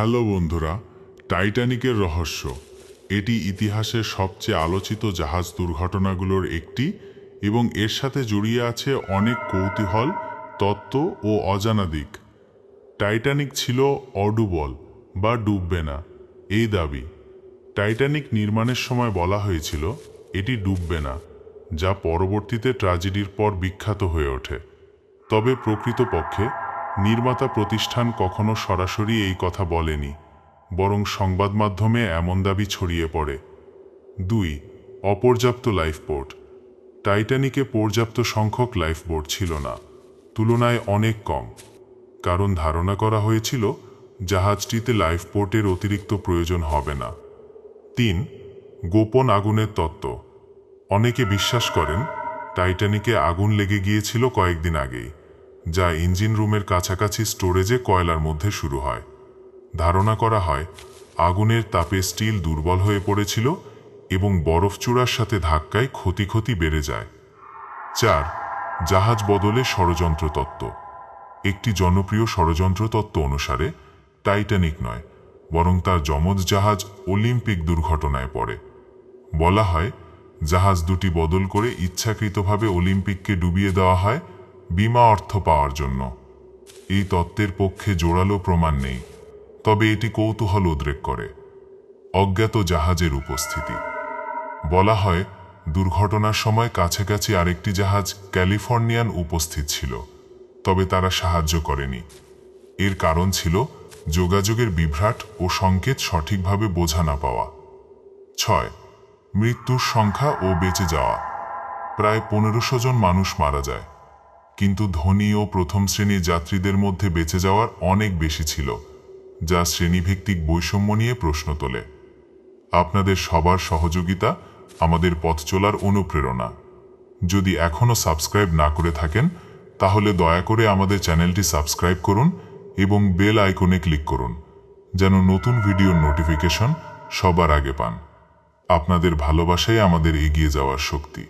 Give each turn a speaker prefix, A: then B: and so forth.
A: Hello বন্ধুরা, টাইটানিকের রহস্য। এটি ইতিহাসের সবচেয়ে আলোচিত জাহাজ দুর্ঘটনাগুলোর একটি এবং এর সাথে জড়িয়ে আছে অনেক কৌতূহল, তত্ত্ব ও অজানা দিক। টাইটানিক ছিল অডুবল বা ডুববে না, এই দাবি। টাইটানিক নির্মাণের সময় বলা হয়েছিল, এটি ডুববে না, যা পরবর্তীতে ট্র্যাজেডির পর বিখ্যাত হয়ে ওঠে। তবে প্রকৃতপক্ষে নির্মাতা প্রতিষ্ঠান কখনো সরাসরি এই কথা বলেনি, বরং সংবাদ মাধ্যমে এমন দাবি ছড়িয়ে পড়ে। দুই, অপর্যাপ্ত লাইফবোট টাইটানিকে পর্যাপ্ত সংখ্যক লাইফবোট ছিল না, তুলনায় অনেক কম। কারণ ধারণা করা হয়েছিল, জাহাজটিতে লাইফবোটের অতিরিক্ত প্রয়োজন হবে না। তিন, গোপন আগুনের তত্ত্ব। অনেকে বিশ্বাস করেন টাইটানিকে আগুন লেগে গিয়েছিল কয়েকদিন আগেই। যা ইঞ্জিন রুমের কাছাকাছি স্টোরেজে কয়লার মধ্যে শুরু হয়। ধারণা করা হয়, আগুনের তাপে স্টিল দুর্বল হয়ে পড়েছিল এবং বরফ চূড়ার সাথে ধাক্কায় ক্ষতি ক্ষতি বেড়ে যায়। চার, জাহাজ বদলে ষড়যন্ত্র তত্ত্ব। একটি জনপ্রিয় ষড়যন্ত্র তত্ত্ব অনুসারে, টাইটানিক নয়, বরং তার যমজ জাহাজ অলিম্পিক দুর্ঘটনায় পড়ে। বলা হয়, জাহাজ দুটি বদল করে ইচ্ছাকৃতভাবে অলিম্পিককে ডুবিয়ে দেওয়া হয় বিমা অর্থ পাওয়ার জন্য। এই তত্ত্বের পক্ষে জোরালো প্রমাণ নেই, তবে এটি কৌতূহল উদ্রেক করে। অজ্ঞাত জাহাজের উপস্থিতি। বলা হয়, দুর্ঘটনার সময় কাছাকাছি আরেকটি জাহাজ ক্যালিফোর্নিয়ান উপস্থিত ছিল, তবে তারা সাহায্য করেনি। এর কারণ ছিল যোগাযোগের বিভ্রাট ও সংকেত সঠিকভাবে বোঝা না পাওয়া। ছয়, মৃত্যুর সংখ্যা ও বেঁচে যাওয়া। প্রায় পনেরোশো জন মানুষ মারা যায়। কিন্তু ধনী ও প্রথম শ্রেণির যাত্রীদের মধ্যে বেঁচে যাওয়ার অনেক বেশি ছিল, যা শ্রেণীভিত্তিক বৈষম্য নিয়ে প্রশ্ন তোলে। আপনাদের সবার সহযোগিতা আমাদের পথ চলার অনুপ্রেরণা। যদি এখনও সাবস্ক্রাইব না করে থাকেন, তাহলে দয়া করে আমাদের চ্যানেলটি সাবস্ক্রাইব করুন এবং বেল আইকনে ক্লিক করুন, যেন নতুন ভিডিওর নোটিফিকেশন সবার আগে পান। আপনাদের ভালোবাসাই আমাদের এগিয়ে যাওয়ার শক্তি।